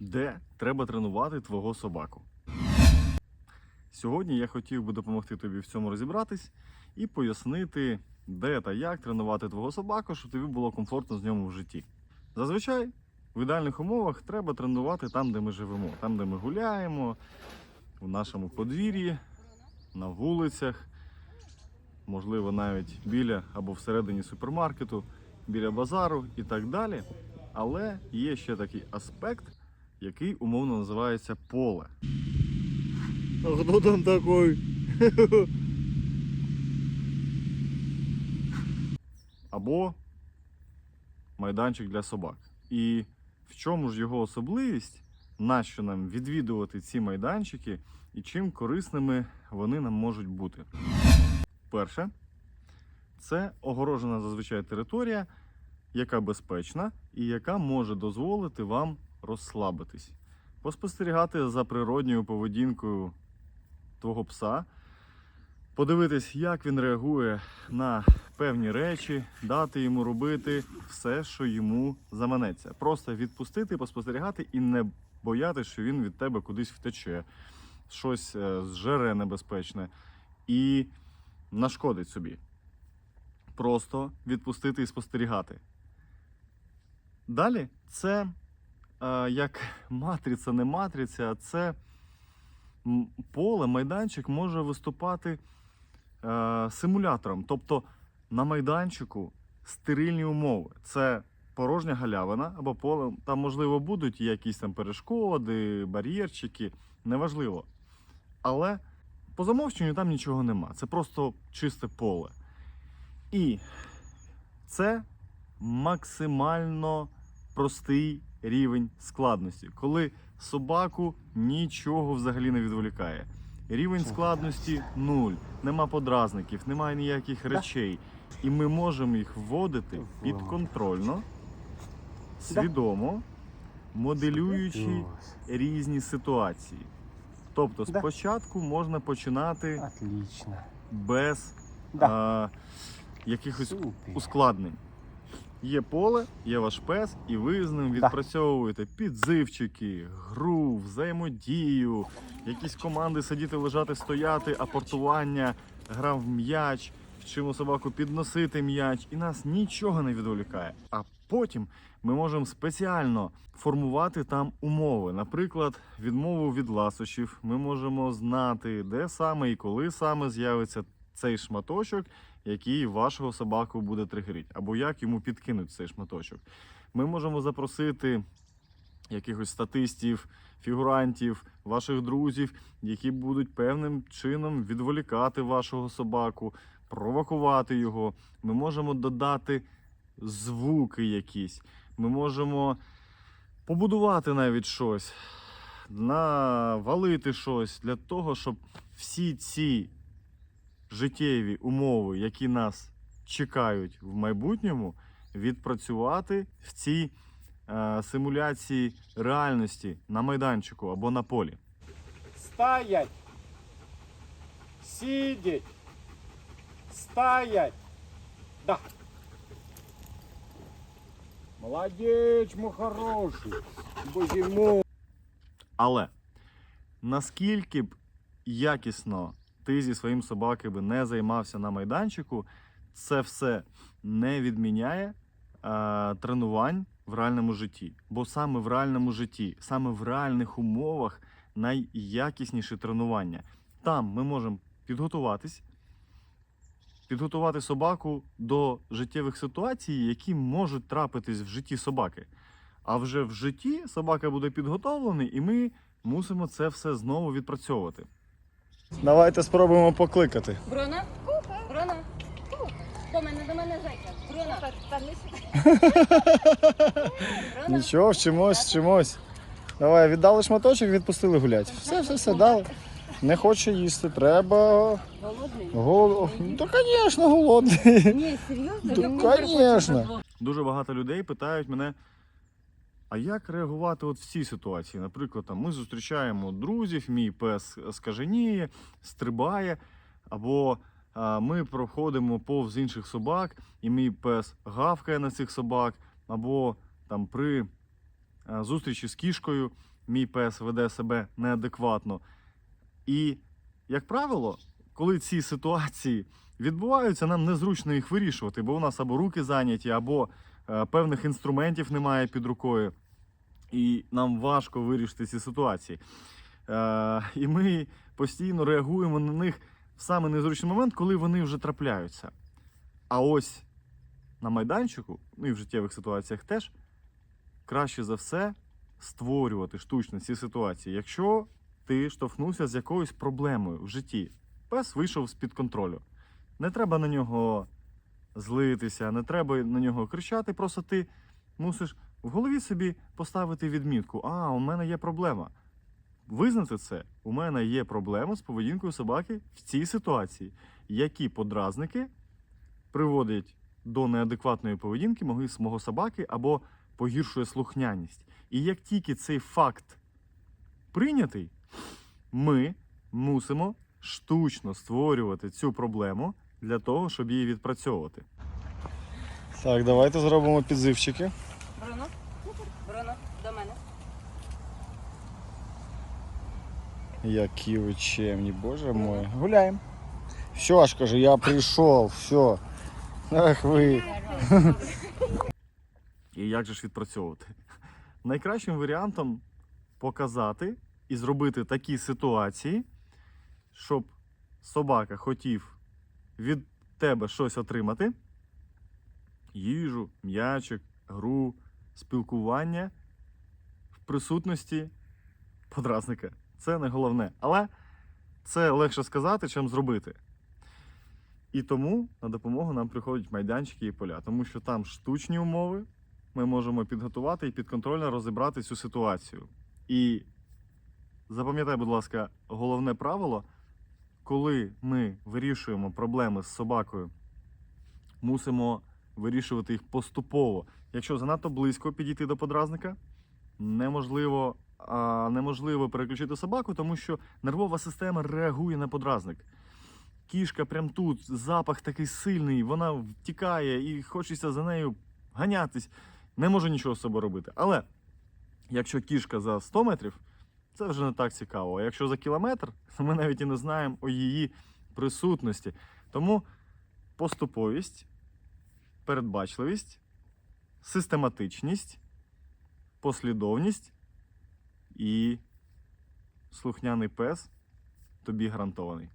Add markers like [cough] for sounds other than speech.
де треба тренувати твого собаку. Сьогодні я хотів би допомогти тобі в цьому розібратись і пояснити, де та як тренувати твого собаку, щоб тобі було комфортно з ньому в житті. Зазвичай в ідеальних умовах треба тренувати там, де ми живемо, там, де ми гуляємо, в нашому подвір'ї, на вулицях, можливо, навіть біля або всередині супермаркету, біля базару і так далі. Але є ще такий аспект, який умовно називається поле. А хто там такий? Або майданчик для собак. І в чому ж його особливість? Нащо нам відвідувати ці майданчики і чим корисними вони нам можуть бути? Перше, це огорожена зазвичай територія, яка безпечна і яка може дозволити вам розслабитись, поспостерігати за природньою поведінкою твого пса, подивитись, як він реагує на певні речі, дати йому робити все, що йому заманеться. Просто відпустити, поспостерігати і не боятися, що він від тебе кудись втече, щось е, зжере небезпечне і нашкодить собі. Просто відпустити і спостерігати. Далі це як матриця, не матриця, а це поле, майданчик може виступати е, симулятором. Тобто на майданчику стерильні умови. Це порожня галявина або поле. Там, можливо, будуть якісь там перешкоди, бар'єрчики, неважливо. Але по замовченню там нічого нема. Це просто чисте поле. І це максимально простий рівень складності, коли собаку нічого взагалі не відволікає. Рівень складності нуль, нема подразників, немає ніяких речей. І ми можемо їх вводити підконтрольно, свідомо, моделюючи різні ситуації. Тобто, спочатку можна починати без а, якихось ускладнень. Є поле, є ваш пес, і ви з ним відпрацьовуєте підзивчики, гру, взаємодію, якісь команди сидіти, лежати, стояти, апортування, гра в м'яч, вчимо собаку підносити м'яч, і нас нічого не відволікає. А потім ми можемо спеціально формувати там умови. Наприклад, відмову від ласощів. Ми можемо знати, де саме і коли саме з'явиться цей шматочок, який вашого собаку буде тригерити, або як йому підкинуть цей шматочок. Ми можемо запросити якихось статистів, фігурантів, ваших друзів, які будуть певним чином відволікати вашого собаку, провокувати його. Ми можемо додати звуки якісь. Ми можемо побудувати навіть щось, навалити щось для того, щоб всі ці життєві умови, які нас чекають в майбутньому, відпрацювати в цій е, симуляції реальності на майданчику або на полі. Стоять. Сидеть. Стоять. Да. Молодец, мой хороший. Боже мой. Але наскільки б якісно ти зі своїм собакою би не займався на майданчику, це все не відміняє е, тренувань в реальному житті. Бо саме в реальному житті, саме в реальних умовах найякісніші тренування. Там ми можемо підготуватись, підготувати собаку до життєвих ситуацій, які можуть трапитись в житті собаки. А вже в житті собака буде підготовлений, і ми мусимо це все знову відпрацьовувати. Давайте спробуємо покликати. Брона? Брона? До мене, до мене зайка. Брона. Брона? Нічого, вчимось, вчимось. Давай, віддали шматочок, відпустили гуляти. Все, все, все, дали. Не хоче їсти, треба. Голодний? Гол... Ну, звісно, голодний. Ні, серйозно? Ну, двох. Дуже багато людей питають мене, а як реагувати от в цій ситуації? Наприклад, там, ми зустрічаємо друзів, мій пес скаженіє, стрибає, або а, ми проходимо повз інших собак, і мій пес гавкає на цих собак, або там при е, зустрічі з кішкою, мій пес веде себе неадекватно. І, як правило, коли ці ситуації відбуваються, нам незручно їх вирішувати, бо у нас або руки зайняті, або е, певних інструментів немає під рукою, і нам важко вирішити ці ситуації. Е, і ми постійно реагуємо на них в саме незручний момент, коли вони вже трапляються. А ось на майданчику, ну і в життєвих ситуаціях теж, краще за все створювати штучно ці ситуації, якщо ти штовхнувся з якоюсь проблемою в житті. Пес вийшов з-під контролю. Не треба на нього злитися, не треба на нього кричати, просто ти мусиш в голові собі поставити відмітку: а, у мене є проблема. Визнати це, у мене є проблема з поведінкою собаки в цій ситуації, які подразники приводять до неадекватної поведінки мого, собаки або погіршує слухняність. І як тільки цей факт прийнятий, ми мусимо штучно створювати цю проблему для того, щоб її відпрацьовувати. Так, давайте зробимо підзивчики. Бруно. Бруно, до мене. Які ви чемні, боже мой. Гуляємо. Все ж кажу, я прийшов, все. Ах ви. І як же ж відпрацьовувати? Найкращим варіантом показати і зробити такі ситуації, щоб собака хотів від тебе щось отримати: їжу, м'ячик, гру, спілкування в присутності подразника. Це не головне. Але це легше сказати, чим зробити. І тому на допомогу нам приходять майданчики і поля, тому що там штучні умови, ми можемо підготувати і підконтрольно розібрати цю ситуацію. І запам'ятай, будь ласка, головне правило, коли ми вирішуємо проблеми з собакою, мусимо вирішувати їх поступово. Якщо занадто близько підійти до подразника, неможливо, а, неможливо переключити собаку, тому що нервова система реагує на подразник. Кішка прям тут, запах такий сильний, вона втікає і хочеться за нею ганятись. Не можу нічого з собою робити. Але якщо кішка за 100 метрів, це вже не так цікаво. А якщо за кілометр, то [laughs] ми навіть і не знаємо о її присутності. Тому поступовість, передбачливість, систематичність, послідовність і слухняний пес тобі гарантований.